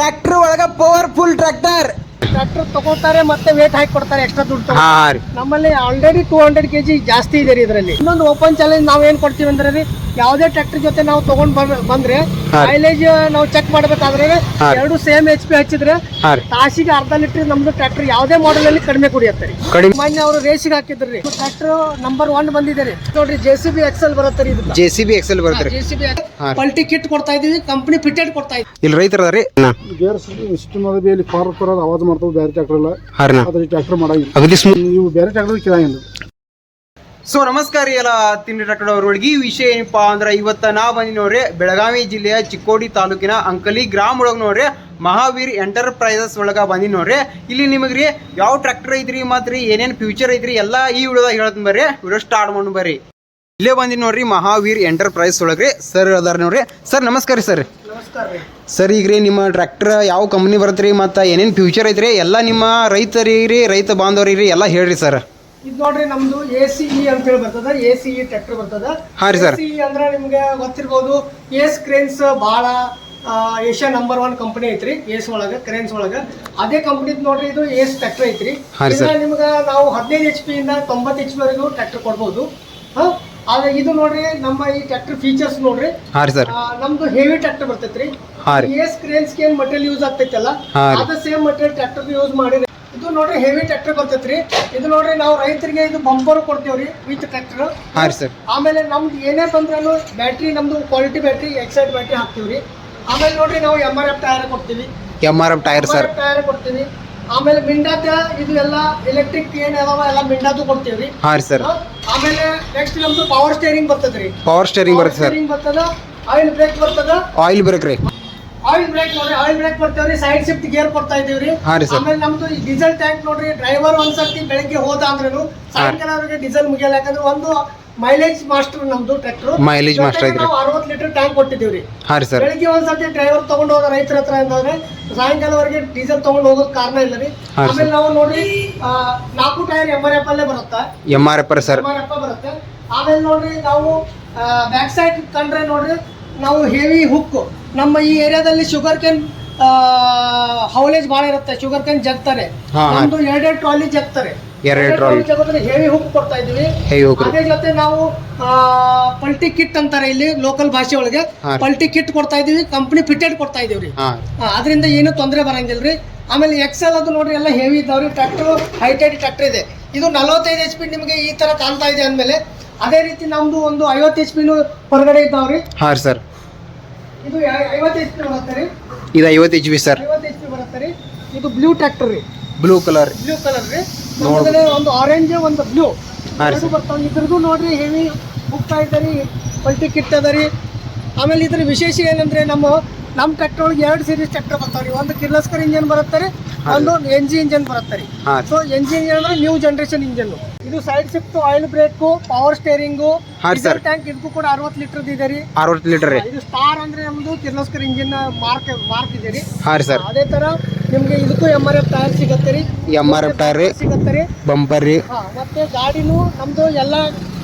Tractor ಒಳಗ powerful tractor. Tractor ತಗೋತಾರೆ ಮತ್ತೆ ವೇಟ್ ಹಾಕಿ ಕೊಡ್ತಾರೆ ಎಕ್ಸ್ಟ್ರಾ ದುಡ್ಡು ಹಾ ರೀ. ನಮ್ಮಲ್ಲಿ already two hundred K G ಜಾಸ್ತಿ ಇದೆ ರೀ ಇದರಲ್ಲಿ. ಇನ್ನೊಂದು ಓಪನ್ ಚಾಲೆಂಜ್ ನಾವು ಏನ್ ಕೊಡ್ತೀವಿ ಅಂದ್ರೆ ರೀ ಯಾವುದೇ ಟ್ರ್ಯಾಕ್ಟರ್ ಜೊತೆ ನಾವು ತಗೊಂಡ್ ಬಂದ್ರೆ. ಮೈಲೇಜ್ ನಾವು ಚೆಕ್ ಮಾಡ್ಬೇಕಾದ್ರೆ ಎರಡು ಸೇಮ್ ಎಚ್ ಪಿ ಹಚ್ಚಿದ್ರೆ ತಾಸಿಗೆ ಅರ್ಧ ಲೀಟರ್ ನಮ್ದು ಟ್ರ್ಯಾಕ್ಟರ್ ಯಾವುದೇ ಮಾಡೆಲ್ ಅಲ್ಲಿ ಕಡಿಮೆ ಕುಡಿಯತ್ತೆ ರೀ. ಮೊನ್ನೆ ಅವರು ರೇಸಿಗೆ ಹಾಕಿದ್ರಿ ಟ್ರ್ಯಾಕ್ಟರ್ ನಂಬರ್ ಒನ್ ಬಂದಿದೆ ರೀ. ನೋಡ್ರಿ ಜೆ ಸಿ ಬಿ ಎಕ್ಸೆಲ್ ಬರುತ್ತೆ ರೀ ಇದು ಜೆ ಸಿ ಬಿ ಎಕ್ಸೆಲ್ ಬರುತ್ತೆ ಜೆ ಸಿ ಬಿ ಪಲ್ಟಿ ಕಿಟ್ ಕೊಡ್ತಾ ಇದೀವಿ ಕಂಪನಿ ಫಿಟೆಡ್ ಕೊಡ್ತಾ ಇದೀವಿ ಇಲ್ಲಿ ರೈತರ ರೀ ಗೇರ್ ಸಿಸ್ಟಮ್ ಅದ ಇಲ್ಲಿ ಫಾರ್ ಫಾರ್ ಆವಾಜ್ ಮಾಡ್ತಾವೆ ಬೇರೆ ಟ್ರ್ಯಾಕ್ಟರ್ ಎಲ್ಲ ಅದ್ರ ಟ್ರ್ಯಾಕ್ಟರ್ ಮಾಡಂಗಿಲ್ಲ. ನೀವು ಬೇರೆ ಟ್ರ್ಯಾಕ್ಟರ್ ಕೇಳಂಗಿಲ್ಲ ಸೊ ನಮಸ್ಕಾರ ರೀ ಎಲ್ಲ ತಿಂಡಿ ಟ್ರ್ಯಾಕ್ಟರ್ ಅವ್ರೊಳಗೆ ಈ ವಿಷಯ ಏನಪ್ಪ ಅಂದ್ರೆ ಇವತ್ತ ನಾ ಬಂದಿ ನೋಡ್ರಿ ಬೆಳಗಾವಿ ಜಿಲ್ಲೆಯ ಚಿಕ್ಕೋಡಿ ತಾಲೂಕಿನ ಅಂಕಲಿ ಗ್ರಾಮ ಒಳಗೆ ನೋಡ್ರಿ ಮಹಾವೀರ್ ಎಂಟರ್ಪ್ರೈಸಸ್ ಒಳಗ ಬಂದಿ ನೋಡ್ರಿ. ಇಲ್ಲಿ ರೀ ಯಾವ ಟ್ರ್ಯಾಕ್ಟರ್ ಐತ್ರಿ ಮತ್ರಿ ಏನೇನ್ ಫ್ಯೂಚರ್ ಐತ್ರಿ ಎಲ್ಲ ಈ ವಿಡಿಯೋದಾಗ ಹೇಳ್ತೀನಿ ಬರ್ರಿ ವಿಡಿಯೋ ಸ್ಟಾರ್ಟ್ ಮಾಡಿ ಬರ್ರಿ. ಇಲ್ಲೇ ಬಂದಿ ನೋಡ್ರಿ ಮಹಾವೀರ್ ಎಂಟರ್ಪ್ರೈಸ್ ಒಳಗ್ರಿ. ಸರ್ ಅದಾರ ನೋಡ್ರಿ. ಸರ್ ನಮಸ್ಕಾರ ರೀ ಸರ್ ಸರ್ ಈಗ ರೀ ನಿಮ್ಮ ಟ್ರ್ಯಾಕ್ಟರ್ ಯಾವ ಕಂಪ್ನಿ ಬರುತ್ತೆ ರೀ ಮತ್ತು ಏನೇನು ಫ್ಯೂಚರ್ ಐತ್ರಿ ಎಲ್ಲ ನಿಮ್ಮ ರೈತರಿಗೆ ರೈತ ಬಾಂಧವರಿಗೆ ಎಲ್ಲ ಹೇಳ್ರಿ ಸರ್ ಇದು ನೋಡ್ರಿ ನಮ್ದು ಎ ಸಿ ಇ ಅಂತ ಹೇಳಿ ಬರ್ತದ. ಎ ಸಿ ಇ ಟ್ರ್ಯಾಕ್ಟರ್ ಬರ್ತದ. ಹಾ ರೀ ಸರ್. ಎ ಸಿ ಅಂದ್ರೆ ನಿಮ್ಗೆ ಗೊತ್ತಿರ್ಬೋದು ಎಸ್ ಕ್ರೇನ್ಸ್ ಬಹಳ ಏಷ್ಯಾ ನಂಬರ್ ಒನ್ ಕಂಪನಿ ಐತ್ರಿ ಏಸ್ ಒಳಗ ಕ್ರೇನ್ಸ್ ಒಳಗ. ಅದೇ ಕಂಪನಿ ನೋಡ್ರಿ ಇದು ಏಸ್ ಟ್ರ್ಯಾಕ್ಟರ್ ಐತ್ರಿ. ಹಾ ರೀ ಇದನ್ನ ನಿಮ್ಗ ನಾವು ಹದಿನೈದು ಎಚ್ ಪಿ ಇಂದ ತೊಂಬತ್ತು ಎಚ್ ಪಿ ವರೆಗೂ ಟ್ರ್ಯಾಕ್ಟರ್ ಕೊಡ್ಬೋದು. ಹಾ? ಆದ್ರೆ ಇದು ನೋಡ್ರಿ ನಮ್ಮ ಈ ಟ್ರ್ಯಾಕ್ಟರ್ ಫೀಚರ್ಸ್ ನೋಡ್ರಿ ಹಾಂ ರೀ ಸರ್. ಆ, ನಮ್ದು ಹೆವಿ ಟ್ರ್ಯಾಕ್ಟರ್ ಬರ್ತೈತ್ರಿ. ಹಾ ರೀ. ಏಸ್ ಕ್ರೇನ್ಸ್ ಏನ್ ಮಟೀರಿಯಲ್ ಯೂಸ್ ಆಗ್ತೈತಲ್ಲ ಹಾ ರೀ. ಅದ ಸೇಮ್ ಮಟೀರಿಯಲ್ ಟ್ರ್ಯಾಕ್ಟರ್ ಯೂಸ್ ಮಾಡಿರಿ ಇದು ನೋಡ್ರಿ ಹೆವಿ ಟ್ರ್ಯಾಕ್ಟರ್ ಬರ್ತೈತ್ರಿ. ಇದು ನೋಡ್ರಿ ನಾವು ರೈತರಿಗೆ ಇದು ಬಂಪರ್ ಕೊಡ್ತೇವ್ರಿ ವಿತ್ ಟ್ರ್ಯಾಕ್ಟರ್. ಹಾಂ ರೀ ಸರ್. ಆಮೇಲೆ ನಮ್ದು ಏನೇ ಬಂದ್ರೂ ಬ್ಯಾಟ್ರಿ ನಮ್ದು ಕ್ವಾಲಿಟಿ ಬ್ಯಾಟ್ರಿ ಎಕ್ಸೈಡ್ ಬ್ಯಾಟ್ರಿ ಹಾಕ್ತೀವ್ರಿ. ಆಮೇಲೆ ನೋಡ್ರಿ ನಾವು ಎಂ ಆರ್ ಎಫ್ ಟೈರ್ ಕೊಡ್ತೀವಿ. M R F tyre sir tyre ಕೊಡ್ತೀವಿ. ಆಮೇಲೆ ಮಿಂಡಾದ ಇದು ಎಲ್ಲ ಎಲೆಕ್ಟ್ರಿಕ್ ಏನ್ ಅದಾವ ಎಲ್ಲ ಮಿಂಡಾದು ಕೊಡ್ತೀವ್ರಿ. ಹಾರಿ ರೀ ಸರ್. ಆಮೇಲೆ ನೆಕ್ಸ್ಟ್ ನಮ್ದು ಪವರ್ ಸ್ಟೇರಿಂಗ್ ಬರ್ತದ್ರಿ. ಪವರ್ ಸ್ಟೇರಿಂಗ್ ಬರುತ್ತೆ ಸರ್ ಸ್ಟೇರಿಂಗ್ ಬರ್ತದ ಆಯಿಲ್ ಬ್ರೇಕ್ ಬರ್ತದ. ಆಯಿಲ್ ಬ್ರೇಕ್ ರೀ ಆಯಿಲ್ ಬ್ರೇಕ್ ನೋಡ್ರಿ ಆಯಿಲ್ ಬ್ರೇಕ್ ಕೊಡ್ತೇವ್ರಿ ಸೈಡ್ ಶಿಫ್ಟ್ ಗೇರ್ ಕೊಡ್ತಾ ಇದೀವ್ರಿ ಹಾ ರೀ ಸರ್. ಆಮೇಲೆ ನಮ್ದು ಡೀಸೆಲ್ ಟ್ಯಾಂಕ್ ನೋಡ್ರಿ ಡ್ರೈವರ್ ಒಂದ್ಸರ್ತಿ ಬೆಳಗ್ಗೆ ಹೋದ ಅಂದ್ರೂ ಸಾಯಂಕಾಲ ಅವ್ರಿಗೆ ಡೀಸೆಲ್ ಮುಗಿಯಲ್ಲ ಯಾಕಂದ್ರೆ ಒಂದು ಮೈಲೇಜ್ ಮಾಸ್ಟರ್ ನಮ್ದು ಟ್ರ್ಯಾಕ್ಟರ್ Mileage master ಐತ್ರಿ. ನಾವು ಅರವತ್ತು ಲೀಟರ್ ಟ್ಯಾಂಕ್ ಕೊಟ್ಟಿದ್ದೀವ್ರಿ. ಹಾಂ ರೀ ಸರ್. ಬೆಳಿಗ್ಗೆ ಒಂದ್ಸರ್ತಿ ಡ್ರೈವರ್ ತಗೊಂಡು ಹೋದ ರೈತರ ಹತ್ರ ಅಂದ್ರೆ ಸಾಯಂಕಾಲವರೆಗೆ ಡೀಸೆಲ್ ತಗೊಂಡು ಹೋಗೋದ್ ಕಾರಣ ಇಲ್ಲ ರೀ. ಹಾ, ಸರ್. ಆಮೇಲೆ ನಾವು ನೋಡ್ರಿ ಆ, ನಾಲ್ಕು ಟೈರ್ ಎಂ ಆರ್ ಎಫ್ ಅಲ್ಲೇ ಬರುತ್ತಾ? M R F sir. M R F ಬರುತ್ತೆ. ಆಮೇಲೆ ನೋಡ್ರಿ ನಾವು ಬ್ಯಾಕ್ ಸೈಡ್ ಕಂಡ್ರೆ ನೋಡ್ರಿ ನಾವು ಹೆವಿ ಹುಕ್ ನಮ್ಮ ಈ ಏರಿಯಾದಲ್ಲಿ ಶುಗರ್ ಕೇನ್ ಹೌಲೇಜ್ ಭಾಳ ಇರುತ್ತೆ. ಶುಗರ್ ಕೇನ್ ಜಗ್ತಾರೆ. ನಮ್ದು ಎರಡೆರಡು ಟ್ರಾಲಿ ಜಗ್ತಾರೆ. ಎರಡು ಟ್ರಾಲಿ ಹೆವಿ ಹುಕ್ ಕೊಡ್ತಾ ಇದೀವಿ ಅದೇ ಜೊತೆ ನಾವು ಪಲ್ಟಿ ಕಿಟ್ ಅಂತಾರೆ ಇಲ್ಲಿ ಲೋಕಲ್ ಭಾಷೆ ಒಳಗೆ. ಪಲ್ಟಿ ಕಿಟ್ ಕೊಡ್ತಾ ಇದೀವಿ ಕಂಪ್ನಿ ಫಿಟೆಡ್ ಕೊಡ್ತಾ ಇದೀವಿ ಅದರಿಂದ ಏನು ತೊಂದರೆ ಬರಂಗಿಲ್ಲ ರೀ ಆಮೇಲೆ ಎಕ್ಸೆಲ್ ಅದು ನೋಡ್ರಿ ಎಲ್ಲ ಹೆವಿ ಇದಾವ್ರಿ ಟ್ರ್ಯಾಕ್ಟರ್ ಹೈಟೆಡ್ ಟ್ರ್ಯಾಕ್ಟರ್ ಇದೆ. ಇದು ನಲವತ್ತೈದು ಎಚ್ ಪಿ ನಿಮಗೆ ಈ ತರ ಕಾಣ್ತಾ ಇದೆ ಅಂದಮೇಲೆ ಅದೇ ರೀತಿ ನಮ್ದು ಒಂದು ಐವತ್ತು ಎಚ್ ಪಿನು ಹೊರಗಡೆ ಇದ್ದಾವ್ರಿ. ಹಾ ಸರ್. ಇದು ಐವತ್ತು ಎಚ್ ಪಿ ಬರುತ್ತೆ ರೀ. ಇದು ಐವತ್ತು ಎಚ್ ಬಿ ಸರ್. ಐವತ್ತು ಎಚ್ ಪಿ ಬರುತ್ತೆ ರೀ. ಇದು ಬ್ಲೂ ಟ್ರ್ಯಾಕ್ಟರ್ ರೀ. ಬ್ಲೂ ಕಲರ್ ಬ್ಲೂ ಕಲರ್ ರೀ. ಒಂದು ಆರೆಂಜ್ ಒಂದು ಬ್ಲೂ ರೀ ಎರಡು ಬರ್ತಾವೆ. ಇದ್ರದ್ದು ನೋಡ್ರಿ ಹೆವಿ ಹೋಗ್ತಾ ಇದ್ದಾರೆ ಪಲ್ಟಿ ಕಿಟ್ ಅದ ರೀ. ಆಮೇಲೆ ಇದ್ರ ವಿಶೇಷ ಏನಂದ್ರೆ ನಮ್ಮ ನಮ್ಮ ಟ್ರ್ಯಾಕ್ಟರ್ ಒಳಗೆ ಎರಡು ಸೀರೀಸ್ ಟ್ರ್ಯಾಕ್ಟರ್ ಬರ್ತಾವ್ರಿ ರೀ. ಒಂದು ಕಿರ್ಲಸ್ಕರ್ ಇಂಜಿನ್ ಬರುತ್ತೆ ರೀ. ಒಂದು ಎನ್ ಜಿ ಇಂಜನ್ ಬರುತ್ತೆ ರೀ. ಸೊ ಎನ್ ಜಿ ಇಂಜನ್ ಅಂದ್ರೆ ನ್ಯೂ ಜನರೇಷನ್ ಇಂಜನ್ ಇದು side shift oil brake power steering ಹಾ. ಟ್ಯಾಂಕ್ ಇದಕ್ಕೂ ಕೂಡ ಅರವತ್ತು ಲೀಟರ್ ಇದೆ ರೀ. ಅರವತ್ತು ಲೀಟರ್ ರೀ. ಇದು ಸ್ಟಾರ್ ಅಂದ್ರೆ ನಮ್ದು ಕಿರ್ಲೋಸ್ಕರ್ ಇಂಜಿನ್ ಮಾರ್ಕ್ ಮಾರ್ಕ್ ಇದೆ ರೀ. ಹಾಂ ರೀ ಸರ್. ಅದೇ ತರ ನಿಮ್ಗೆ ಇದಕ್ಕೂ ಎಂ ಆರ್ ಎಫ್ ಟೈರ್ ಸಿಗತ್ತೆ ರೀ. ಎಂ ಆರ್ ಎಫ್ ಟೈರ್ ಸಿಗತ್ತೆ ರೀ. ಬಂಪರ್ ರೀ. ಮತ್ತೆ ಗಾಡಿನೂ ನಮ್ದು ಎಲ್ಲ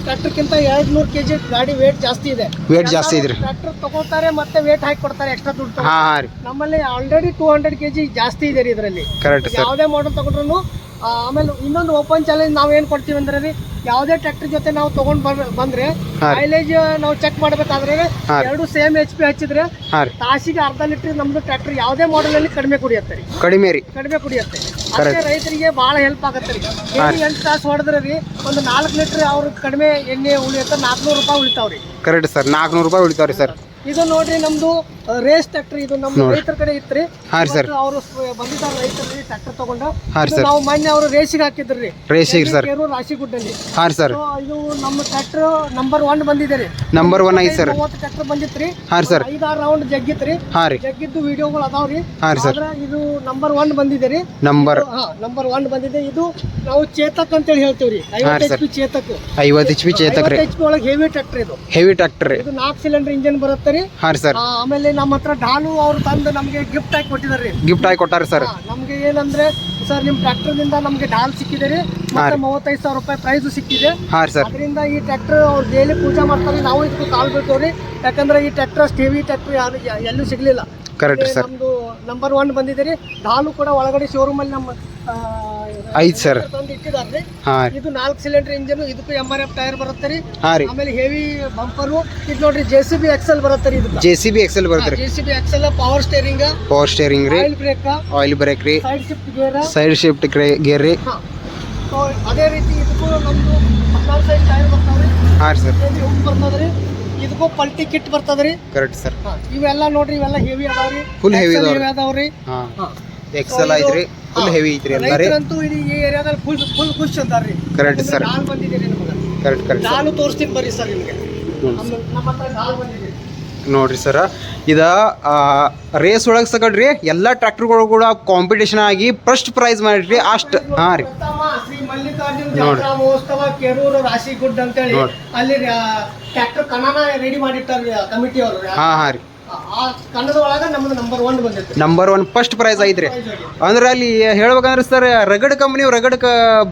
ಟ್ರ್ಯಾಕ್ಟರ್ಕ್ಕಿಂತ ಎರಡ್ ನೂರು ಕೆಜಿ ಗಾಡಿ ವೇಟ್ ಜಾಸ್ತಿ ಇದೆ. ವೇಟ್ ಜಾಸ್ತಿ ಇದೆ. ಟ್ರ್ಯಾಕ್ಟರ್ ತಗೋತಾರೆ ಮತ್ತೆ ವೇಟ್ ಹಾಕಿ ಕೊಡ್ತಾರೆ ಎಕ್ಸ್ಟ್ರಾ ದುಡ್ಡು ನಮ್ಮಲ್ಲಿ ಆಲ್ರೆಡಿ ಟೂ ಹಂಡ್ರೆಡ್ ಕೆಜಿ ಜಾಸ್ತಿ ಇದೆ ರೀ ಇದರಲ್ಲಿ. ಕರೆಕ್ಟ್ ಯಾವುದೇ ಮಾಡಲ್ ತಗೊಂಡ್ರು ಆಮೇಲೆ ಇನ್ನೊಂದು ಓಪನ್ ಚಾಲೆಂಜ್ ನಾವ್ ಏನ್ ಕೊಡ್ತೀವಿ ಅಂದ್ರೆ ರೀ ಯಾವುದೇ ಟ್ರ್ಯಾಕ್ಟರ್ ಜೊತೆ ನಾವು ತಗೊಂಡ್ ಬರ್- ಬಂದ್ರೆ ಮೈಲೇಜ್ ನಾವು ಚೆಕ್ ಮಾಡ್ಬೇಕಾದ್ರೆ ಹಾ ರೀ. ಎರಡು ಸೇಮ್ ಎಚ್ ಪಿ ಹಚ್ಚಿದ್ರೆ ಹಾಂ ರೀ ತಾಸಿಗೆ ಅರ್ಧ ಲೀಟರ್ ನಮ್ದು ಟ್ರ್ಯಾಕ್ಟರ್ ಯಾವುದೇ ಮಾಡೆಲ್ ಅಲ್ಲಿ ಕಡಿಮೆ ಕುಡಿಯತ್ತೆ ರೀ. ಕಡಿಮೆ ರೀ. ಕಡಿಮೆ ಕುಡಿಯತ್ತೆ. Correct. ರೈತರಿಗೆ ಬಹಳ ಹೆಲ್ಪ್ ಆಗತ್ತೆ ರೀ. ಎಂಟು ತಾಸು ಹೊಡೆದ್ರೆ ರೀ ಒಂದು ನಾಲ್ಕು ಲೀಟರ್ ಅವ್ರ ಕಡಿಮೆ ಎಣ್ಣೆ ಉಳಿಯುತ್ತೆ ನಾಲ್ಕುನೂರು ರೂಪಾಯಿ ಉಳಿತಾವ್ರಿ ಕರೆಕ್ಟ್ ಸರ್ ನಾಲ್ಕುನೂರು ರೂಪಾಯಿ ಉಳಿತಾವ್ರಿ ಸರ್ ಇದು ನೋಡ್ರಿ ನಮ್ದು ರೇಸ್ ಟ್ರ್ಯಾಕ್ಟರ್ ಇದು ನಮ್ಮ ರೈತರ ಕಡೆ ಇತ್ರಿ. ಸರ್. ಅವರು ಬಂದಿದ್ದಾರೆ ರೈತರಲ್ಲಿ ಟ್ರ್ಯಾಕ್ಟರ್ ತಗೊಂಡು. ಸರ್. ನಾವು ಮೊನ್ನೆ ಅವರು ರೇಸಿಗೆ ಹಾಕಿದ್ರಿ. ರೇಸಿಗೆ ಸರ್. ಕೇರು ರಾಶಿಗುಡ್ಡಲ್ಲಿ. ಹಾಂ ರೀ ಸರ್ ಇದು ನಮ್ಮ ಟ್ರ್ಯಾಕ್ಟರ್ ನಂಬರ್ ಒನ್ ಬಂದಿದೆ ರೀ. ನಂಬರ್ ಒನ್ ಐತಿ ಸರ್. ಮೂವತ್ತು ಟ್ರ್ಯಾಕ್ಟರ್ ಬಂದಿತ್ರಿ. ಹಾಂ ಸರ್. ಸರ್ ಐದಾರು ರೌಂಡ್ ಜಗ್ಗಿತ್ರಿ. ಹಾಂ ರೀ. ಜಗ್ಗಿದ್ದು ವಿಡಿಯೋಗಳು ಅದಾವ ಹಾಂ ರೀ ಸರ್. ಆದ್ರೆ ಇದು ನಂಬರ್ ಒನ್ ಬಂದಿದೆ ರೀ. ನಂಬರ್ ಹಾ ನಂಬರ್ ಒನ್ ಬಂದಿದೆ. ಇದು ನಾವು ಚೇತಕ್ ಅಂತೇಳಿ ರೀ. ಐವತ್ತು ಎಚ್ ಪಿ ಚೇತಕ್. ಐವತ್ತು ಎಚ್ ಪಿ ಚೇತಕ್ ರೀ. ಎಚ್ ಪಿ ಒಳಗೆ ಹೆವಿ ಟ್ರ್ಯಾಕ್ಟರ್ ಇದು. ಹೆವಿ ಟ್ರ್ಯಾಕ್ಟರ್ ಇದು ನಾಲ್ಕು ಸಿಲಿಂಡರ್ ಇಂಜಿನ್ ಬರುತ್ತೆ ರೀ? ಹಾಂ ರೀ ಸರ್. ಆಮೇಲೆ ನಮ್ಮ ಹತ್ರ ಡಾಲು ಅವ್ರು ತಂದು ನಮಗೆ ಗಿಫ್ಟ್ ಆಗಿ ಕೊಟ್ಟಿದ್ದಾರೆ ಗಿಫ್ಟ್ ಆಗಿ ಕೊಟ್ಟಾರೆ ಸರ್. ನಮ್ಗೆ ಏನಂದ್ರೆ ಸರ್ ನಿಮ್ ಟ್ರ್ಯಾಕ್ಟರ್ನಿಂದ ನಮ್ಗೆ ಡಾಲ್ ಸಿಕ್ಕಿದೆ ರೀ. ಮತ್ತೆ ಮೂವತ್ತೈದು ಸಾವಿರ ರೂಪಾಯಿ ಪ್ರೈಸ್ ಸಿಕ್ಕಿದೆ. ಹಾಂ ರೀ ಸರ್. ಅದರಿಂದ ಈ ಟ್ರ್ಯಾಕ್ಟರ್ ಅವ್ರ ಡೈಲಿ ಪೂಜಾ ಮಾಡ್ತಾರೆ. ನಾವು ಇದಕ್ಕೆ ಕಾಲ್ ಬಿಡ್ತೇವ್ರಿ ಯಾಕಂದ್ರೆ ಈ ಟ್ರ್ಯಾಕ್ಟರ್ ಅಷ್ಟು ಹೆವಿ ಟ್ರ್ಯಾಕ್ಟರ್ ಯಾರು ಎಲ್ಲೂ ಸಿಗ್ಲಿಲ್ಲ. Correct, sir. ನಮ್ದು ನಂಬರ್ ಒನ್ ಬಂದಿದೆ ರೀ. ದಾಲು ಕೂಡ ಒಳಗಡೆ ಶೋರೂಮ್ ಅಲ್ಲಿ ನಮ್ಮ ಐತ್ ಸರ್ ತಂದು ಇಟ್ಟಿದ್ದಾರೆ ಹಾಂ ಇದು ನಾಲ್ಕು ಸಿಲಿಂಡರ್ ಇಂಜಿನ್ ಇದಕ್ಕೂ ಎಂ ಆರ್ ಎಫ್ ಟೈರ್ ಬರುತ್ತೆ ರೀ. ಹಾಂ ರೀ. ಆಮೇಲೆ ಹೆವಿ ಬಂಪರು ಇದು ನೋಡ್ರಿ ಜೆ ಸಿ ಬಿ ಎಕ್ಸೆಲ್ ಬರುತ್ತೆ ರೀ ಇದು ಜೆ ಸಿ ಬಿ ಎಕ್ಸೆಲ್ ಬರುತ್ತೆ ರೀ. J C B axle power steering power steering ರೀ. ಆಯಿಲ್ ಬ್ರೇಕ್ ಆಯಿಲ್ ಬ್ರೇಕ್ ರೀ. Side shift gear side shift gear ರೀ. ಅದೇ ರೀತಿ ಇದಕ್ಕೂ ನಮ್ದು ಹದಿನಾರು ಸೈಜ್ ಟೈರ್ ಬರ್ತಾವ್ರಿ ಹಾಂ ಸರ್ ಬರ್ತದ್ರಿ ಇದಕ್ಕೂ ಪಲ್ಟಿ ಕಿಟ್ ಬರ್ತದ್ರಿ? ಕರೆಕ್ಟ್ ಸರ್ ಹಾ, ಇವೆಲ್ಲ ನೋಡ್ರಿ ಇವೆಲ್ಲ ಹೆವಿ ಅದಾವ್ರಿ. ಫುಲ್ ಹೆವಿ ಅದಾವ್ರಿ. ಅದಾವ್ರಿ. ಹಾಂ. ಹಾ. ಎಕ್ಸೆಲ್ So ಇದು- ಐತ್ರಿ ಫುಲ್ ಹಾ. ಹೆವಿ ಐತ್ರಿ ಎಲ್ಲ ರೀ. ರೈತರಂತೂ ಈ ಏರಿಯಾದಲ್ಲಿ ಫುಲ್ ಫುಲ್ ಖುಷ್ ಅಂತಾರ್ರಿ. Correct, sir. ಡಾಲ್ ಬಂದಿದ್ದೀರಿ ನಿಮಗೆ. ಕರೆಕ್ಟ್ ಕರೆಕ್ಟ್ ನಾನು ತೋರಿಸ್ತೀನಿ ಬರ್ರಿ ಸರ್ ನಿಮಗೆ. ಹ್ಞೂ ನಮ್ಮ ನಮ್ಮ ಹತ್ರ ನೋಡ್ರಿ ಸರ ಇದ ರೇಸ್ ಒಳಗೆ ಸಕಡ್ರಿ ಎಲ್ಲ ಟ್ರ್ಯಾಕ್ಟರ್ಗಳು ಕೂಡ ಕಾಂಪಿಟೇಷನ್ ಆಗಿ ಫಸ್ಟ್ ಪ್ರೈಸ್ ಮಾಡಿರಿ ಅಷ್ಟು ಹಾಂ ರೀ. ಜಾತ್ರಾ ಮಹೋತ್ಸವ ಕೆರೂರು ರಾಶಿಗುಡ್ ಅಂತೇಳಿ ನೋಡ್ರಿ. ಅಲ್ಲಿ ಟ್ರ್ಯಾಕ್ಟರ್ ರೆಡಿ ಕಮಿಟಿ ಅವರು. ಹಾ ಹಾಂ ರೀ. ನಂಬರ್ ಒನ್ ಫಸ್ಟ್ ಪ್ರೈಸ್ ಐತ್ರಿ. ಅಂದ್ರೆ ಅಲ್ಲಿ ಹೇಳ್ಬೇಕಂದ್ರೆ ಸರ್ ರಗಡ್ ಕಂಪ್ನಿ ರಗಡ್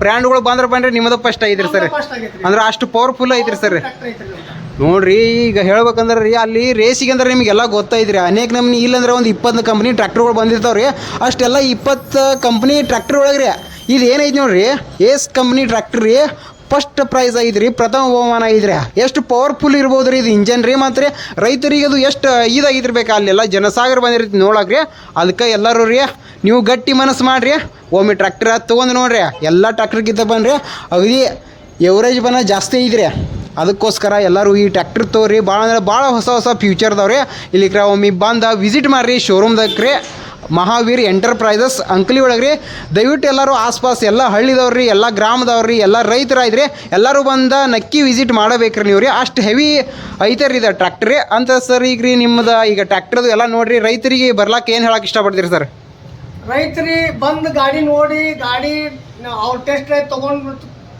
ಬ್ರ್ಯಾಂಡ್ಗಳು ಬಂದ್ರೆ ಬಂದ್ರೆ ನಿಮ್ಮದ ಫಸ್ಟ್ ಐತ್ರಿ ಸರ್ ಅಂದ್ರೆ ಅಷ್ಟು ಪವರ್ಫುಲ್ ಐತ್ರಿ ಸರ್. ನೋಡ್ರಿ ಈಗ ಹೇಳ್ಬೇಕಂದ್ರೆ ರೀ ಅಲ್ಲಿ ರೇಸಿಗೆ ಅಂದ್ರೆ ನಿಮಗೆಲ್ಲ ಗೊತ್ತೈತ್ರಿ. ಅನೇಕ ನಮ್ನಿ ಇಲ್ಲಂದ್ರೆ ಒಂದು ಇಪ್ಪತ್ತು ಕಂಪ್ನಿ ಟ್ರ್ಯಾಕ್ಟರ್ಗಳು ಬಂದಿರ್ತಾವ್ರಿ. ಅಷ್ಟೆಲ್ಲ ಇಪ್ಪತ್ತು ಕಂಪ್ನಿ ಟ್ರ್ಯಾಕ್ಟರ್ ಒಳಗೆ ರೀ ಇದು ಏನೈತಿ ನೋಡ್ರಿ? ಏಸ್ ಕಂಪ್ನಿ ಟ್ರ್ಯಾಕ್ಟರ್ ರೀ. ಫಸ್ಟ್ ಪ್ರೈಸ್ ಐತ್ರಿ ಪ್ರಥಮ ಬಹುಮಾನ ಐತ್ರಿ ಎಷ್ಟು ಪವರ್ಫುಲ್ ಇರ್ಬೋದು ರೀ ಇದು ಇಂಜನ್ ರೀ. ಮಾತ್ರ ರೈತರಿಗೆ ಅದು ಎಷ್ಟು ಇದಾಗಿರ್ಬೇಕು ಅಲ್ಲೆಲ್ಲ. ಜನಸಾಗರ ಬಂದಿರ್ತೀನಿ ನೋಡಕ್ರಿ ಅದಕ್ಕೆ ಎಲ್ಲರೂ ರೀ, ನೀವು ಗಟ್ಟಿ ಮನಸ್ಸು ಮಾಡಿರಿ. ಒಮ್ಮೆ ಟ್ರ್ಯಾಕ್ಟರ್ ತೊಗೊಂಡು ನೋಡ್ರಿ. ಎಲ್ಲ ಟ್ರ್ಯಾಕ್ಟರ್ಗಿಂತ ಬಂದ್ರಿ ಅಗದಿ ಎವರೇಜ್ ಬನ ಜಾಸ್ತಿ ಐತ್ರಿ ಅದಕ್ಕೋಸ್ಕರ ಎಲ್ಲರೂ ಈ ಟ್ರ್ಯಾಕ್ಟರ್ ತೊಗೊರಿ ಭಾಳ ಅಂದ್ರೆ ಭಾಳ ಹೊಸ ಹೊಸ ಫ್ಯೂಚರ್ ಅದಾವ್ರಿ. ಇಲ್ಲಿ ಒಮ್ಮೆ ಬಂದ ವಿಸಿಟ್ ಮಾಡಿರಿ. ಶೋರೂಮ್ದಾಗ ರೀ. ಮಹಾವೀರ್ ಎಂಟರ್ಪ್ರೈಸಸ್. ಅಂಕಲಿ ಒಳಗೆ ರೀ ದಯವಿಟ್ಟು ಎಲ್ಲರೂ ಆಸ್ಪಾಸ್, ಎಲ್ಲ ಹಳ್ಳಿದವ್ರಿ ಎಲ್ಲ ಗ್ರಾಮದವ್ರಿ ಎಲ್ಲ ರೈತರ ಇದ್ರಿ ಎಲ್ಲರೂ ಬಂದ ನಕ್ಕಿ ವಿಸಿಟ್ ಮಾಡಬೇಕ್ರಿ ನೀವು ರೀ ಅಷ್ಟು ಹೆವಿ ಐತೆ ರೀ ಇದು ಟ್ರ್ಯಾಕ್ಟ್ರಿ ಅಂತ ಸರ್ ಈಗ ರೀ ನಿಮ್ಮದು ಈಗ ಟ್ರ್ಯಾಕ್ಟರ್ದು ಎಲ್ಲ ನೋಡಿರಿ, ರೈತರಿಗೆ ಬರ್ಲಾಕ ಏನು ಹೇಳಕ್ಕೆ ಇಷ್ಟಪಡ್ತೀರಿ ಸರ್ ರೈತರಿ ಬಂದು ಗಾಡಿ ನೋಡಿ, ಗಾಡಿ ಅವ್ರ ಟೆಸ್ಟ್ ತಗೊಂಡ್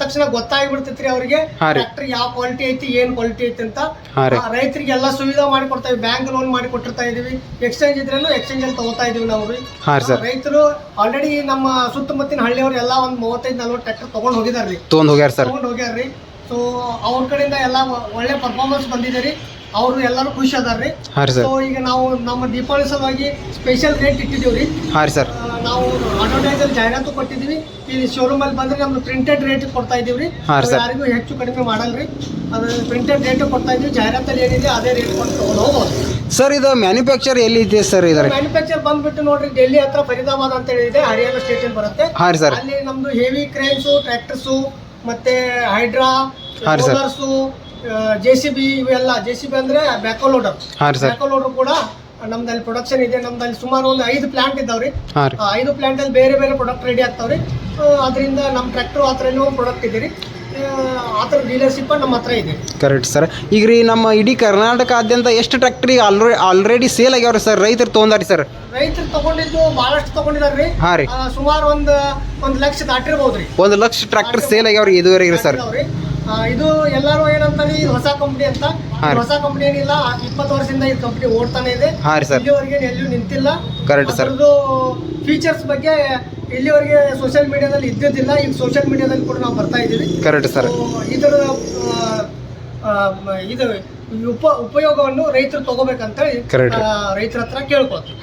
ತಕ್ಷಣ ಗೊತ್ತಾಗ್ಬಿಡ್ತೈತ್ರಿ ಅವ್ರಿಗೆ ಟ್ರ್ಯಾಕ್ಟರ್ ಯಾವ ಕ್ವಾಲಿಟಿ ಐತಿ ಏನ್ ಕ್ವಾಲಿಟಿ ಐತಿ ಅಂತ. ರೈತರಿಗೆ ಎಲ್ಲ ಸುವಿಧಾ ಮಾಡಿ ಕೊಡ್ತಾ ಬ್ಯಾಂಕ್ ಲೋನ್ ಮಾಡಿ ಕೊಟ್ಟಿರ್ತಾ ಇದೀವಿ. ಎಕ್ಸ್ಚೇಂಜ್ ಇದ್ರಲ್ಲೂ ಎಕ್ಸ್ಚೇಂಜ್ ಅಲ್ಲಿ ತಗೋತಾ ಇದೀವಿ ನಾವು ರೈತರು ಆಲ್ರೆಡಿ ನಮ್ಮ ಸುತ್ತಮುತ್ತಿನ ಹಳ್ಳಿಯವರು ಎಲ್ಲ ಒಂದ್ ಮೂವತ್ತೈದು ನಲ್ವತ್ತು ಟ್ರ್ಯಾಕ್ಟರ್ ತಗೊಂಡ್ ಹೋಗಿದಾರ್ರಿ ತೊಗೊಂಡು ಹೋಗ್ಯಾರ ಸರ್. ತಗೊಂಡ್ ಹೋಗ್ಯಾರ್ರಿ ಸೊ ಅವ್ರ ಕಡೆಯಿಂದ ಎಲ್ಲ ಒಳ್ಳೆ ಪರ್ಫಾರ್ಮೆನ್ಸ್ ಬಂದಿದೆ ರೀ. ಅವರು ಎಲ್ಲರೂ ಖುಷಿ ಅದಾರ್ರಿ. ಹಾಂ ರೀ ಸರ್. ಸೊ ಈಗ ನಾವು ನಮ್ಮ ದೀಪಾವಳಿ ಸಲುವಾಗಿ ಸ್ಪೆಷಲ್ ರೇಟ್ ಇಟ್ಟಿದ್ದೀವಿ ರೀ ಹಾಂ ರೀ ಸರ್. ನಾವು ಅಡ್ವರ್ಟೈಸ್ ಅಲ್ಲಿ ಜಾಹೀರಾತು ಕೊಟ್ಟಿದ್ದೀವಿ. ಇಲ್ಲಿ ಶೋರೂಮ್ ಅಲ್ಲಿ ಬಂದ್ರೆ ನಮ್ದು ಪ್ರಿಂಟೆಡ್ ರೇಟ್ ಕೊಡ್ತಾ ಇದೀವಿ ರೀ ಸರ್. ಯಾರಿಗೂ ಹೆಚ್ಚು ಕಡಿಮೆ ಮಾಡಲ್ರಿ. ಅದು ಪ್ರಿಂಟೆಡ್ ರೇಟ್ ಕೊಡ್ತಾ ಇದೀವಿ ಜಾಹೀರಾತಲ್ಲಿ ಏನಿದೆ ಅದೇ ರೇಟ್ ಕೊಟ್ಟು ತಗೊಂಡು ಹೋಗ್ಬೋದು. ಸರ್ ಇದು ಮ್ಯಾನುಫ್ಯಾಕ್ಚರ್ ಎಲ್ಲಿ ಇದೆ ಸರ್ ಇದರ ಮ್ಯಾನುಫ್ಯಾಕ್ಚರ್ ಬಂದ್ಬಿಟ್ಟು ನೋಡ್ರಿ ಡೆಲ್ಲಿ ಹತ್ರ ಫರೀದಾಬಾದ್ ಅಂತ ಹೇಳಿದೆ ಹರಿಯಾಣ ಸ್ಟೇಟ್ ಅಲ್ಲಿ ಬರುತ್ತೆ. ಹಾಂ ರೀ ಸರ್. ಅಲ್ಲಿ ನಮ್ದು ಹೆವಿ ಕ್ರೇನ್ಸು ಟ್ರ್ಯಾಕ್ಟರ್ಸು ಮತ್ತೆ ಹೈಡ್ರಾ ಹಾ ರೀ ಜೆ ಸಿ ಬಿ ಇವೆಲ್ಲ ಜೆ ಸಿ ಬಿ ಅಂದ್ರೆ ಬ್ಯಾಕೋ ಲೋಡರ್ ಬ್ಯಾಕೋ ಲೋಡರ್ ಕೂಡ ನಮ್ದಲ್ಲಿ ಪ್ರೊಡಕ್ಷನ್ ಇದೆ. ನಮ್ದಲ್ಲಿ ಸುಮಾರು ಒಂದು ಐದು ಪ್ಲಾಂಟ್ ಇದಾವ್ರಿ ಐದು ಪ್ಲಾಂಟ್ ಅಲ್ಲಿ ಬೇರೆ ಬೇರೆ ಪ್ರಾಡಕ್ಟ್ ರೆಡಿ ಆಗ್ತಾವ್ರಿ. ಅದರಿಂದ ನಮ್ಮ ಟ್ರ್ಯಾಕ್ಟರ್ ಆ ಥರ ಪ್ರಾಡಕ್ಟ್ ಇದೆ ರೀ ಆ ಥರ ಡೀಲರ್ಶಿಪ್ ನಮ್ಮ ಹತ್ರ ಇದೆ. ಕರೆಕ್ಟ್ ಸರ್ ಈಗ ರೀ ನಮ್ಮ ಇಡೀ ಕರ್ನಾಟಕಾದ್ಯಂತ ಎಷ್ಟು ಟ್ರ್ಯಾಕ್ಟರ್ ಈಗ ಆಲ್ರೆಡಿ ಸೇಲ್ ಆಗ್ಯಾವ್ರಿ ಸರ್ ರೈತರು ತೊಗೊಂಡಾರಿ ಸರ್ ರೈತರು ತಗೊಂಡಿದ್ದು ಬಹಳಷ್ಟು ತಗೊಂಡಿದಾರ್ರಿ. ಹಾಂ ರೀ. ಸುಮಾರು ಒಂದು ಒಂದು ಲಕ್ಷ ದಾಟಿರ್ಬೋದ್ರಿ. ಒಂದು ಲಕ್ಷ ಟ್ರ್ಯಾಕ್ಟರ್ ಸೇಲ್ ಆಗ್ಯಾವ್ರಿ ಇದುವರೆಗೆ ಸರ್ ಇದು ಎಲ್ಲರೂ ಏನಂತಾರೆ ಇದು ಹೊಸ ಕಂಪ್ನಿ ಅಂತ. ಹೊಸ ಕಂಪ್ನಿ ಏನಿಲ್ಲ ಇಪ್ಪತ್ತು ವರ್ಷದಿಂದ ಈ ಕಂಪ್ನಿ ಓಡ್ತಾನೆ ಇದೆ. ಹಾಂ ರೀ ಸರ್. ಇಲ್ಲಿವರೆಗೆ ಎಲ್ಲೂ ನಿಂತಿಲ್ಲ. Correct sir. ಇದು ಫೀಚರ್ಸ್ ಬಗ್ಗೆ ಇಲ್ಲಿವರೆಗೆ ಸೋಷಿಯಲ್ ಮೀಡಿಯಾದಲ್ಲಿ ಇದ್ದಿದ್ದಿಲ್ಲ. ಈಗ ಸೋಷಿಯಲ್ ಮೀಡಿಯಾದಲ್ಲಿ ಕೂಡ ನಾವು ಬರ್ತಾ ಇದ್ದೀವಿ. Correct sir. ಇದರ ಇದು ಉಪ ಉಪಯೋಗವನ್ನು ರೈತರು ತಗೋಬೇಕಂತೇಳಿ Correct. ರೈತರ ಹತ್ರ ಕೇಳ್ಕೊಳ್ತೀವಿ.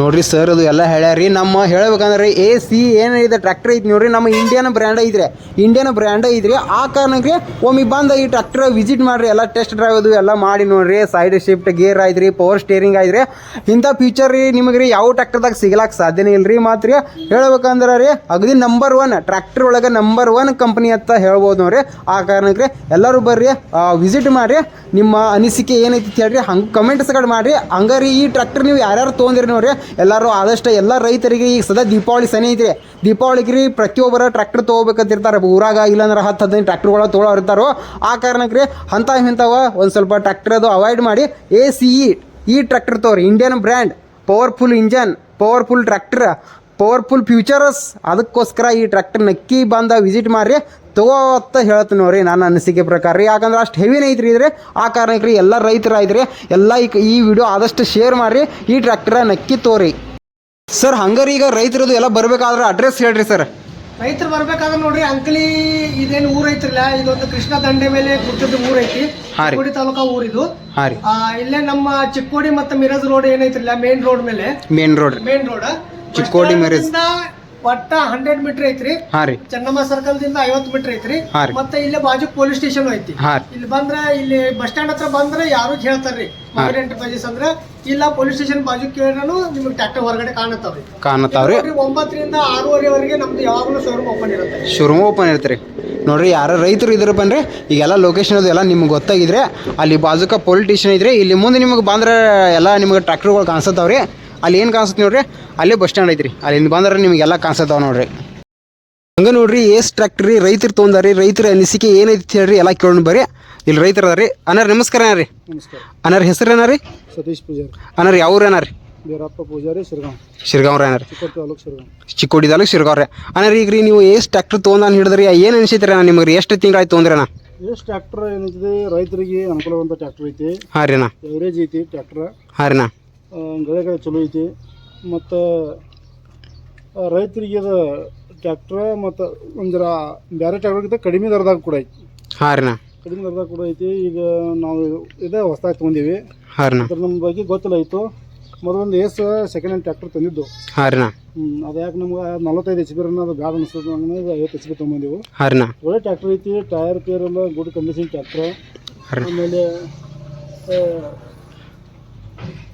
ನೋಡ್ರಿ ಸರ್ ಅದು ಎಲ್ಲ ಹೇಳ್ಯಾರಿ. ನಮ್ಮ ಹೇಳ್ಬೇಕಂದ್ರೆ ಎ ಸಿ ಏನಿದೆ ಟ್ರ್ಯಾಕ್ಟರ್ ಐತಿ ನೋಡ್ರಿ. ನಮ್ಮ ಇಂಡಿಯನ್ ಬ್ರ್ಯಾಂಡ್ ಐತ್ರಿ. ಇಂಡಿಯನ್ ಬ್ರ್ಯಾಂಡ್ ಐತ್ರಿ. ಆ ಕಾರಣಕ್ಕೆ ಒಮ್ಮೆ ಬಂದ ಈ ಟ್ರ್ಯಾಕ್ಟರ್ ವಿಸಿಟ್ ಮಾಡ್ರಿ. ಎಲ್ಲ ಟೆಸ್ಟ್ ಡ್ರೈವ್ ಅದು ಎಲ್ಲ ಮಾಡಿ ನೋಡ್ರಿ. ಸೈಡ್ ಶಿಫ್ಟ್ ಗೇರ್ ಐತ್ರಿ ಪವರ್ ಸ್ಟೇರಿಂಗ್ ಆಯ್ತ್ರಿ. ಇಂಥ ಫೀಚರ್ ರೀ ನಿಮಗೆ ರೀ ಯಾವ ಟ್ರ್ಯಾಕ್ಟರ್ದಾಗ ಸಿಗ್ಲಾಕ ಸಾಧ್ಯನೇ ಇಲ್ಲ ರೀ ಮಾತ್ರ. ಹೇಳ್ಬೇಕಂದ್ರೆ ರೀ ಅಗದಿ ನಂಬರ್ ಒನ್ ಟ್ರ್ಯಾಕ್ಟರ್ ಒಳಗೆ ನಂಬರ್ ಒನ್ ಕಂಪ್ನಿ ಅಂತ ಹೇಳ್ಬೋದು ನೋಡ್ರಿ. ಆ ಕಾರಣಕ್ಕೆ ಎಲ್ಲರೂ ಬರ್ರಿ ವಿಸಿಟ್ ಮಾಡಿರಿ. ನಿಮ್ಮ ಅನಿಸಿಕೆ ಏನೈತಿ ಹೇಳ್ರಿ? ಹಂಗೆ ಕಮೆಂಟ್ಸ್ಗಳು ಮಾಡಿರಿ. ಹಂಗಾರಿ ಈ ಟ್ರ್ಯಾಕ್ಟರ್ ನೀವು ಯಾರ್ಯಾರು ತೊಗೊಂದಿರಿ ನೋಡ್ರಿ, ಎಲ್ಲರೂ ಆದಷ್ಟು ಎಲ್ಲ ರೈತರಿಗೆ ಈಗ ಸದಾ ದೀಪಾವಳಿ ಸನಿ ಐತ್ರಿ. ದೀಪಾವಳಿಗೆ ರೀ ಪ್ರತಿಯೊಬ್ಬರ ಟ್ರ್ಯಾಕ್ಟರ್ ತೊಗೋಬೇಕಂತಿರ್ತಾರೆ. ಊರಾಗ ಇಲ್ಲಾಂದ್ರೆ ಹತ್ತು ಹದಿನೈದು ಟ್ರ್ಯಾಕ್ಟರ್ಗಳು ತೊಗೊಳೋ ಇರ್ತಾರೋ, ಆ ಕಾರಣಕ್ಕೆ ರೀ ಅಂಥ ಇಂಥವ ಒಂದು ಸ್ವಲ್ಪ ಟ್ರ್ಯಾಕ್ಟರ್ ಅದು ಅವಾಯ್ಡ್ ಮಾಡಿ ಎ ಸಿ ಇ ಈ ಟ್ರ್ಯಾಕ್ಟರ್ ತೊಗೊರಿ. Indian brand powerful engine powerful tractor powerful features ಅದಕ್ಕೋಸ್ಕರ ಈ ಟ್ರ್ಯಾಕ್ಟರ್ ನಕ್ಕಿ ಬಂದ ವಿಸಿಟ್ ಮಾಡ್ರಿ. ತಗೋ ಅಂತ ಹೇಳ್ತೀನಿ ನೋಡ್ರಿ ನನ್ನ ಅನಿಸಿಕೆ ಪ್ರಕಾರ ರೀ. ಯಾಕಂದ್ರೆ ಅಷ್ಟು ಹೆವಿನೇ ಐತ್ರಿ ಇದ್ರೆ ಆ ಕಾರಣಕ್ಕೆ ರೀ ಎಲ್ಲ ರೈತರ ಐತ್ರಿ ಎಲ್ಲ ಈ ಈ ವಿಡಿಯೋ ಆದಷ್ಟು ಶೇರ್ ಮಾಡಿರಿ ಈ ಟ್ರ್ಯಾಕ್ಟರ್ ನಕ್ಕಿ ತೋರಿ. ಸರ್ ಹಂಗಾರೆ ಈಗ ರೈತರದು ಎಲ್ಲ ಬರಬೇಕಾದ್ರೆ ಅಡ್ರೆಸ್ ಹೇಳ್ರಿ ಸರ್ ರೈತರು ಬರ್ಬೇಕಾದ್ರೆ ನೋಡ್ರಿ ಅಂಕಲಿ ಇದೇನು ಊರ್ ಐತ್ರಲ್ಲ ಇದೊಂದು ಕೃಷ್ಣ ದಂಡೆ ಮೇಲೆ ಗುಡ್ಡದ ಊರ್ ಐತಿ. ರೀ. ಚಿಕ್ಕೋಡಿ ತಾಲೂಕಾ ಊರಿದು. ಇಲ್ಲೇ ನಮ್ಮ ಚಿಕ್ಕೋಡಿ ಮತ್ತೆ ಮಿರಜ್ ರೋಡ್ ಏನೈತ್ರಲ್ಲ ಮೇನ್ ರೋಡ್ ಮೇಲೆ. Main road main road Chikkodi Miraj. ಒಟ್ಟ ಹಂಡ್ರೆಡ್ ಮೀಟರ್ ಐತ್ರಿ. ಚನ್ನಮ್ಮ ರೀ. ಚೆನ್ನಮ್ಮ ಸರ್ಕಲ್ ದಿಂದ ಐವತ್ ಮೀಟರ್ ಐತ್ರಿ. ಹಾ ರೀ. ಮತ್ತೆ ಇಲ್ಲೇ ಬಾಜು ಪೊಲೀಸ್ ಸ್ಟೇಷನ್ ಐತಿ. ಹಾಂ ರೀ. ಇಲ್ಲಿ ಬಂದ್ರೆ ಇಲ್ಲಿ ಬಸ್ ಸ್ಟ್ಯಾಂಡ್ ಹತ್ರ ಬಂದ್ರೆ ಯಾರು ಹೇಳ್ತಾರ್ರಿ. ಮಗನ ಎಂಟರ್ಪ್ರೈಸಸ್ ಅಂದ್ರೆ ಇಲ್ಲ ಪೊಲೀಸ್ ಸ್ಟೇಷನ್ ಬಾಜು ಕೇಳಿದ್ರು ನಿಮ್ಗೆ ಟ್ರ್ಯಾಕ್ಟರ್ ಹೊರಗಡೆ ಕಾಣತಾವ್ರಿ ಕಾಣತಾವ್ರಿ ನೋಡ್ರಿ, ಒಂಬತ್ತರಿಂದ ಆರೂವರೆವರೆಗೆ ನಮ್ದು ಯಾವಾಗಲೂ ಶೋರೂಮ್ ಓಪನ್ ಇರುತ್ತೆ. ಶೋರೂಮ್ ಓಪನ್ ಇರ್ತೀರಿ ನೋಡ್ರಿ ಯಾರು ರೈತರು ಇದ್ರ ಬನ್ರಿ. ಈಗೆಲ್ಲ ಲೊಕೇಶನ್ ಅದು ಎಲ್ಲ ನಿಮ್ಗೆ ಗೊತ್ತಾಗಿದ್ರೆ ಅಲ್ಲಿ ಬಾಜುಕ ಪೊಲೀಸ್ ಸ್ಟೇಷನ್ ಇದ್ರೆ ಇಲ್ಲಿ ಮುಂದೆ ನಿಮಗೆ ಬಂದ್ರೆ ಎಲ್ಲ ನಿಮಗೆ ಟ್ರ್ಯಾಕ್ಟರ್ಗಳು ಕಾಣಿಸ್ತಾವ್ರಿ ಅಲ್ಲಿ ಏನು ಕಾಣಿಸುತ್ತೆ ನೋಡ್ರಿ? ಅಲ್ಲೇ ಬಸ್ ಸ್ಟ್ಯಾಂಡ್ ಐತ್ರಿ. ಅಲ್ಲಿಂದ ಬಂದ್ರೆ ನಿಮಗೆಲ್ಲ ಕಾಣಿಸ್ತಾವೆ ನೋಡ್ರಿ. ಹಂಗೆ ನೋಡ್ರಿ ಎಷ್ಟು ಟ್ರ್ಯಾಕ್ಟ್ರಿ ರೀ ರೈತರು ತೊಗೊಂಡಾರಿ ರೈತರ ಅನಿಸಿಕೆ ಏನೈತಿ ಹೇಳ್ರಿ ಎಲ್ಲ ಕೇಳೋಣ ಬರ್ರಿ. ಇಲ್ಲಿ ರೈತರು ಅದಾರಿ ಅನಾರ ನಮಸ್ಕಾರ ರೀ ನಮಸ್ಕಾರ. ಅನಾರ ಹೆಸರು ಏನಾರಿ ಸತೀಶ್ ಪೂಜಾರಿ. ಅನಾರ ಯಾವ್ರ ಏನ ರೀ ಬೀರಪ್ಪ ಪೂಜಾರಿ ಶಿರ್ಗಾಂವ್. ಶಿರ್ಗಾಂವ್ರ ಏನಾರಿ ಚಿಕ್ಕೋಡಿ ತಾಲೂಕು ಶಿರ್ಗಾಂವ್. ಚಿಕ್ಕೋಡಿ ತಾಲೂಕು ಶಿರ್ಗಾವ್ರೆ. ಅನಾರ ಈಗ ರೀ ನೀವು ಎಷ್ಟು ಟ್ರ್ಯಾಕ್ಟ್ರ್ ತೊಗೊಂಡು ಹಿಡಿದ್ರಿ ಏನು ಅನಿಸೈತ್ರಿ ಅಣ್ಣ ನಿಮಗೆ ರೀ? ಎಷ್ಟು ತಿಂಗಳಾಯ್ತು ಅಂದ್ರೆ ನಾ ಎಷ್ಟು ಟ್ರ್ಯಾಕ್ಟರ್ ರೈತರಿಗೆ ಅನುಕೂಲವಂತ ಟ್ರ್ಯಾಕ್ಟರ್ ಐತಿ. ಹಾಂ ರೀ ಎವರೇಜ್ ಐತಿ ಟ್ರ್ಯಾಕ್ಟರ್. ಹಾಂ ರೀ ಗಳಿಗೆ ಚಲೋ ಐತಿ. ಮತ್ತು ರೈತರಿಗೆ ಅದು ಟ್ಯಾಕ್ಟ್ರ ಮತ್ತು ಒಂದರ ಬೇರೆ ಟ್ಯಾಕ್ಟ್ರಗಿಂತ ಕಡಿಮೆ ದರದಾಗ ಕೂಡ ಐತಿ. ಹಾಂ ರೀ ಕಡಿಮೆ ದರದಾಗ ಕೂಡ ಐತಿ. ಈಗ ನಾವು ಇದೇ ಹೊಸದಾಗಿ ತೊಗೊಂಡೀವಿ. ಹಾಂ ರೀ ಅದ್ರ ನಮ್ಮ ಬಗ್ಗೆ ಗೊತ್ತಿಲ್ಲ ಆಯಿತು ಮೊದಲೊಂದು ಏಸ್ ಸೆಕೆಂಡ್ ಹ್ಯಾಂಡ್ ಟ್ಯಾಕ್ಟ್ರ್ ತಂದಿದ್ದು. ಹಾಂ ರೀ ಹ್ಞೂ ಅದು ಯಾಕೆ ನಮ್ಗೆ ನಲವತ್ತೈದು ಎಚ್ ಬಿ ಅದು ಬ್ಯಾಡ ಅನಿಸ್ತದೆ ಹಂಗೆ ಐವತ್ತು ಎಚ್ ಬಿ ತೊಗೊಂಬಂದೆವು. ಹಾಂ ರೀ ಒಳ್ಳೆ ಟ್ಯಾಕ್ಟ್ರ್ ಐತಿ ಟೈರ್ ಪೇರ್ ಎಲ್ಲ ಗುಡ್ ಕಂಡೀಷನ್ ಟ್ಯಾಕ್ಟ್ರ್ ಆಮೇಲೆ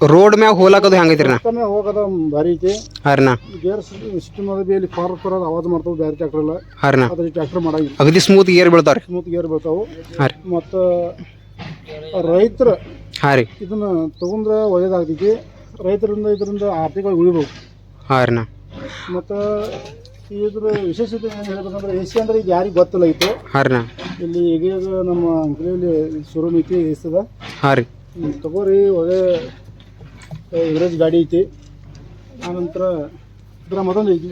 ರೋಡ್ ಮ್ಯಾಗ ಹೋಲಾಕದು ಹೆಂಗೈತ್ರಿ ನಾ? ರಸ್ತೆ ಹೋಗೋದ ಭಾರಿ ಐತಿ. ಹಾಂ ರೀ ಅಣ್ಣ ಗೇರ್ ಸಿಸ್ಟಮ್ ಅದ ಬಿ ಅಲ್ಲಿ ಫಾರ್ ಬರೋದು ಆವಾಜ್ ಮಾಡ್ತಾವ ಬೇರೆ ಟ್ರ್ಯಾಕ್ಟರ್ ಎಲ್ಲ. ಹಾಂ ರೀ ಅಣ್ಣ ಅದ್ರ ಟ್ರ್ಯಾಕ್ಟರ್ ಮಾಡಂಗಿಲ್ಲ ಅಗದಿ ಸ್ಮೂತ್ ಗೇರ್ ಬೀಳ್ತಾವ ರೀ. ಸ್ಮೂತ್ ಗೇರ್ ಬರ್ತಾವೆ ಹಾಂ ರೀ. ಮತ್ತು ರೈತರ ಹಾಂ ರೀ. ಇದನ್ನ ತಗೊಂಡ್ರೆ ಒಳ್ಳೇದಾಗ್ತೈತಿ. ರೈತರಿಂದ ಇದರಿಂದ ಆರ್ಥಿಕವಾಗಿ ಉಳಿಬೇಕು. ಹಾಂ ರೀ ಮತ್ತು ಇದ್ರ ವಿಶೇಷತೆ ಏನು ಹೇಳ್ಬೇಕಂದ್ರೆ ಎ ಸಿ ಅಂದ್ರೆ ಈಗ ಯಾರಿಗೆ ಗೊತ್ತಿಲ್ಲ ಇತ್ತು ಹಾಂ ರೀ ಇಲ್ಲಿ ಈಗ ನಮ್ಮ ಅಂಗಡಿಯಲ್ಲಿ ಶೋರೂಮ್ ಐತಿ ಎಸ್ತದ ಹಾಂ ರೀ. ತಗೋರಿ ಒಳ್ಳೆ ಎವರೇಜ್ ಗಾಡಿ ಐತಿ. ಆನಂತರ ಇದರ ಮೊದಲು ಐತಿ.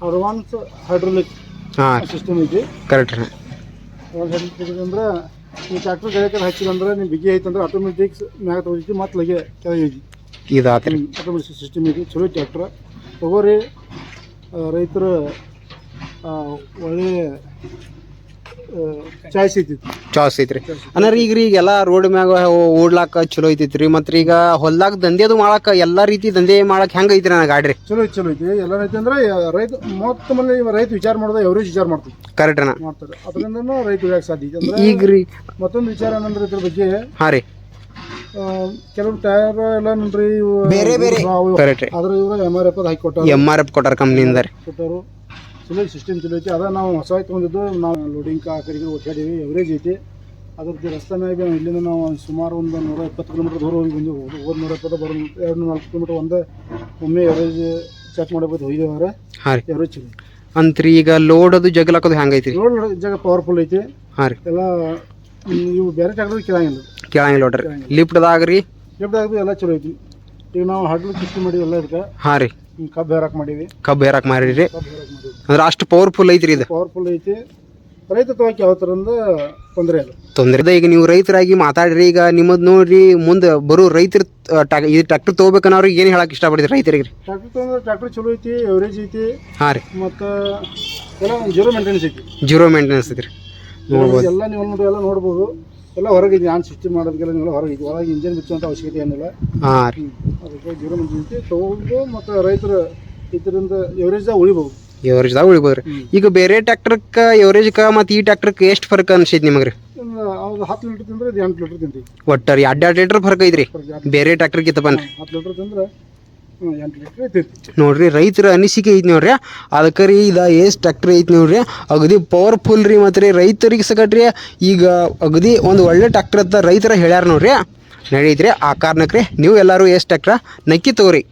ಅಡ್ವಾನ್ಸ್ ಹೈಡ್ರೋಲಿಕ್ ಹಾಂ ಸಿಸ್ಟಮ್ ಐತಿ. ಕರೆಕ್ಟ್ ರೀ ಅಂದ್ರೆ ನೀವು ಟ್ರ್ಯಾಕ್ಟರ್ ಹಚ್ಚಿಲ್ಲ ಅಂದ್ರೆ ನೀವು ಬಿಗಿ ಐತಂದ್ರೆ ಆಟೋಮೆಟಿಕ್ ಮ್ಯಾಗ ತಗೋತಿ ಮತ್ತೆ ಲಗೆ ಕೆಳಗೆ ಐತಿ ಆಟೋಮೆಟಿಕ್ ಸಿಸ್ಟಮ್ ಐತಿ ಚಲೋ ಟ್ರ್ಯಾಕ್ಟರ್ ತಗೋರಿ ರೈತರು ಒಳ್ಳೆ ಚಾಯ್ಸ್ ಐತಿ ಚಾಯ್ಸ್ ಐತ್ರಿ. ಅನ್ನಾರ ಈಗ ರೀ ಈಗೆಲ್ಲ ರೋಡ್ ಮ್ಯಾಗ ಓಡ್ಲಾಕ ಚಲೋ ಐತೈತ್ರಿ. ಮತ್ತು ಈಗ ಹೊಲ್ದಾಗ ದಂಧೆದು ಮಾಡಾಕ ಎಲ್ಲ ರೀತಿ ದಂಧೆ ಮಾಡಕ್ ಹೆಂಗ್ ಐತ್ರಿ ನನ್ನ ಗಾಡಿ ರೀ? ಚಲೋ ಐತಿ ಚಲೋ ಐತಿ. ಎಲ್ಲ ಐತಿ ಅಂದ್ರೆ ರೈತ ಮೊತ್ತ ಮಂದಿ ರೈತ ವಿಚಾರ ಮಾಡೋದು ಎವರೇಜ್ ವಿಚಾರ ಮಾಡ್ತೀವಿ. ಕರೆಕ್ಟ್ ಅಣ್ಣ. ಮಾಡ್ತಾರೆ. ಅದರಿಂದ ರೈತ ಬೆಳೆಯಕ್ಕೆ ಸಾಧ್ಯ ಐತಿ. ಈಗ ರೀ ಮತ್ತೊಂದು ವಿಚಾರ ಏನಂದ್ರೆ ಇದ್ರ ಬಗ್ಗೆ ಹಾಂ ರೀ. ಕೆಲವು ಟೈರ್ ಎಲ್ಲ ನೋಡ್ರಿ ಬೇರೆ ಬೇರೆ. ಆದ್ರೆ ಇವರು ಎಂ ಆರ್ ಎಫ್ ಹಾಕಿ ಕೊಟ್ಟಾರ. ಎಂ ಆರ್ ಎಫ್ ಕೊಟ್ಟಾರ ಕಂಪ್ನಿಯಿಂದ ರೀ. ಕೊಟ್ಟರು. ಚಲೋ ಸಿಸ್ಟಮ್ ಚಲೋ ಐತಿ ಅದ ನಾವು ಹೊಸ ತೊಗೊಂಡಿದ್ದು ನಾವು ಲೋಡಿಂಗ್ ಕಡೆಗೆ ಓಡಾಡೀವಿ ಎವರೇಜ್ ಐತಿ. ಅದ್ರದ್ದು ರಸ್ತೆ ಮ್ಯಾಗ ಇಲ್ಲಿಂದ ನಾವು ಸುಮಾರು ಒಂದು ನೂರ ಇಪ್ಪತ್ತು ಕಿಲೋಮೀಟರ್ ದೂರ ಹೋಗಿ ಬಂದೆವು ಹೋದ ನೂರ ಇಪ್ಪತ್ತು ಬರೋ ಎರಡು ನಾಲ್ಕು ಕಿಲೋಮೀಟರ್ ಒಂದೇ ಒಮ್ಮೆ ಎವರೇಜ್ ಚೆಕ್ ಮಾಡಬೇಕು ಹೋಗಿದ್ದೇವಾರ ಹಾಂ ಎವರೇಜ್ ಚಲೋ ಅಂತ್ರಿ ಈಗ ಲೋಡ್ ಅದು ಜಗಲಾಕೋದು ಹೆಂಗೈತಿ ಲೋಡ್ ಜಗ ಪವರ್ಫುಲ್ ಐತಿ. ಹಾಂ ರೀ. ಎಲ್ಲ ನೀವು ಇವು ಬೇರೆ ಜಾಗದಾಗ ಕೇಳಂಗಿಲ್ಲ ಕೇಳಂಗಿಲ್ಲ ನೋಡ್ರಿ. ಲಿಫ್ಟ್ದಾಗ ರೀ ಲಿಫ್ಟ್ ಆಗದು ಎಲ್ಲ ಚಲೋ ಐತಿ. ಈಗ ನಾವು ಹಡ್ಲು ಕಿಸ್ತಿ ಮಾಡಿ ಎಲ್ಲ ಇದಕ್ಕೆ. ಹಾಂ ರೀ. ಕಬ್ಬು ಹೇರಾಕ್ ಮಾಡೀವಿ ಕಬ್ಬು ಹೇರಕ್ ಮಾರಿರಿ ಕಬ್ಬು ಹೇರಾಕ್ ಮಾಡೀವಿ ಅಂದ್ರೆ ಅಷ್ಟು ಪವರ್ಫುಲ್ ಐತ್ರಿ ಇದು? ಪವರ್ಫುಲ್ ಐತಿ. ರೈತ ತಗೋಕೆ ಯಾವ ತೊಂದರೆ ಇಲ್ಲ. ತೊಂದರೆ ಈಗ ನೀವು ರೈತರಾಗಿ ಮಾತಾಡ್ರಿ ಈಗ ನಿಮ್ಮದ್ ನೋಡ್ರಿ ಮುಂದೆ ಬರೋ ರೈತರ ಇದು ಟ್ರ್ಯಾಕ್ಟರ್ ತೊಗೋಬೇಕನ್ನೋರಿಗೆ ಏನು ಹೇಳಕ್ ಇಷ್ಟಪಡ್ತೀರಿ ರೈತರಿಗೆ? ರೀ ಟ್ರ್ಯಾಕ್ಟರ್ ತೊಗೊಂಡ್ರೆ ಟ್ರ್ಯಾಕ್ಟರ್ ಚಲೋ ಐತಿ ಎವರೇಜ್ ಐತಿ. ಹಾಂ ರೀ. ಮತ್ತು ಎಲ್ಲ ಜೀರೋ ಮೇಂಟೆನೆನ್ಸ್ ಐತಿ. ಜೀರೋ ಮೇಂಟೆನೆನ್ಸ್ ಐತ್ರಿ. ನೋಡ್ಬೋದು. ಎಲ್ಲ ನೀವು ನೋಡಿ ಎಲ್ಲ ನೋಡ್ಬೋದು. ಎಲ್ಲ ಹೊರಗೆ ನಾನು ಸೃಷ್ಟಿ ಮಾಡೋದಕ್ಕೆಲ್ಲ ನೀವು ಹೊರಗೆ ಒಳಗೆ ಇಂಜಿನ್ ಬಿಚ್ಚುವಂಥ ಅವಶ್ಯಕತೆ ಏನಿಲ್ಲ. ಹಾಂ ರೀ. ಅದಕ್ಕೆ ಜೀವನ ಐತಿ ತೊಗೊಂಡು ಮತ್ತು ರೈತರು ಇದರಿಂದ ಎವರೇಜ್ದಾಗ ಉಳಿಬೋದು. ಎವರೇಜ್ದಾಗ ಉಳಿಬೋದು ರೀ. ಈಗ ಬೇರೆ ಟ್ರಾಕ್ಟರ್ ಎವರೇಜ್ಕ ಮತ್ತು ಈ ಟ್ರ್ಯಾಕ್ಟರ್ಗೆ ಎಷ್ಟು ಫರ್ಕ್ ಅನ್ಸೈತಿ ನಿಮಗೆ ರೀ? ಅವ್ರು ಹತ್ತು ಲೀಟ್ರ್ ತಿಂದ್ರೆ ಇದು ಎಂಟು ಲೀಟ್ರ್ ತಿಂತೀವಿ. ಒಟ್ಟಾರಿ ಎರಡು ಎರಡು ಲೀಟ್ರ್ ಫರ್ಕ್ ಐತ್ರಿ. ಬೇರೆ ಟ್ರ್ಯಾಕ್ಟರ್ಗಿಂತ ಬನ್ರಿ ಹತ್ತು ಲೀಟ್ರ್ ತಿಂದ್ರೆ ನೋಡ್ರಿ, ರೈತರ ಅನಿಸಿಕೆ ಐತಿ ನೋಡ್ರಿ. ಅದಕ್ಕೆ ರೀ ಇದು ಏಸ್ ಟ್ರ್ಯಾಕ್ಟರ್ ಐತಿ ನೋಡ್ರಿ. ಅಗದಿ ಪವರ್ಫುಲ್ ರೀ ಮತ್ತು ರೀ ರೈತರಿಗೆ ಸಕಟ್ರಿ ಈಗ ಅಗದಿ ಒಂದು ಒಳ್ಳೆ ಟ್ರ್ಯಾಕ್ಟರ್ ಅಂತ ರೈತರ ಹೇಳ್ಯಾರ ನೋಡ್ರಿ. ನಡೀತ್ರಿ ಆ ಕಾರಣಕ್ಕೆ ರೀ ನೀವು ಎಲ್ಲರೂ ಏಸ್ ಟ್ರ್ಯಾಕ್ಟ್ರ ನಕ್ಕಿ ತಗೋರಿ.